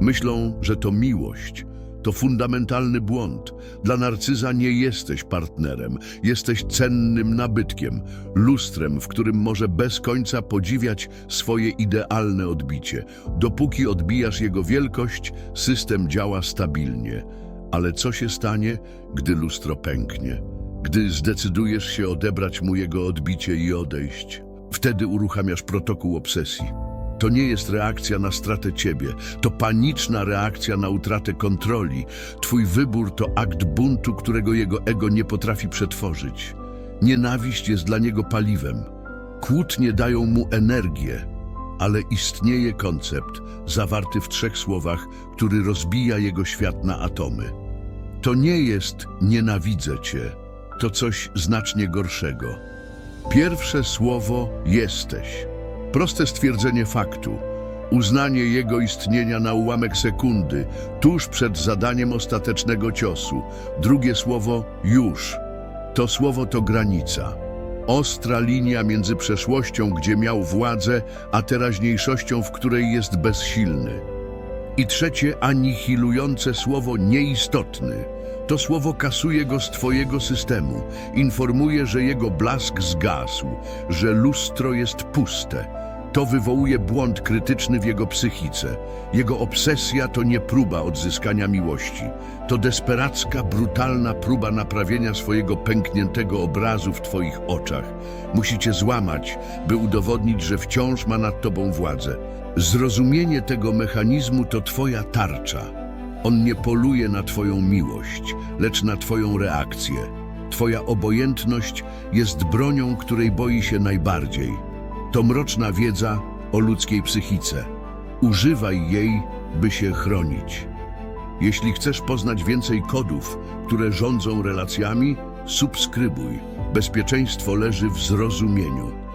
Myślą, że to miłość. To fundamentalny błąd. Dla narcyza nie jesteś partnerem, jesteś cennym nabytkiem, lustrem, w którym może bez końca podziwiać swoje idealne odbicie. Dopóki odbijasz jego wielkość, system działa stabilnie. Ale co się stanie, gdy lustro pęknie? Gdy zdecydujesz się odebrać mu jego odbicie i odejść? Wtedy uruchamiasz protokół obsesji. To nie jest reakcja na stratę ciebie, to paniczna reakcja na utratę kontroli. Twój wybór to akt buntu, którego jego ego nie potrafi przetworzyć. Nienawiść jest dla niego paliwem. Kłótnie dają mu energię, ale istnieje koncept zawarty w trzech słowach, który rozbija jego świat na atomy. To nie jest nienawidzę cię, to coś znacznie gorszego. Pierwsze słowo jesteś. Proste stwierdzenie faktu. Uznanie jego istnienia na ułamek sekundy, tuż przed zadaniem ostatecznego ciosu. Drugie słowo już. To słowo to granica. Ostra linia między przeszłością, gdzie miał władzę, a teraźniejszością, w której jest bezsilny. I trzecie anihilujące słowo nieistotny. To słowo kasuje go z twojego systemu. Informuje, że jego blask zgasł, że lustro jest puste. To wywołuje błąd krytyczny w jego psychice. Jego obsesja to nie próba odzyskania miłości. To desperacka, brutalna próba naprawienia swojego pękniętego obrazu w twoich oczach. Musicie złamać, by udowodnić, że wciąż ma nad tobą władzę. Zrozumienie tego mechanizmu to twoja tarcza. On nie poluje na Twoją miłość, lecz na Twoją reakcję. Twoja obojętność jest bronią, której boi się najbardziej. To mroczna wiedza o ludzkiej psychice. Używaj jej, by się chronić. Jeśli chcesz poznać więcej kodów, które rządzą relacjami, subskrybuj. Bezpieczeństwo leży w zrozumieniu.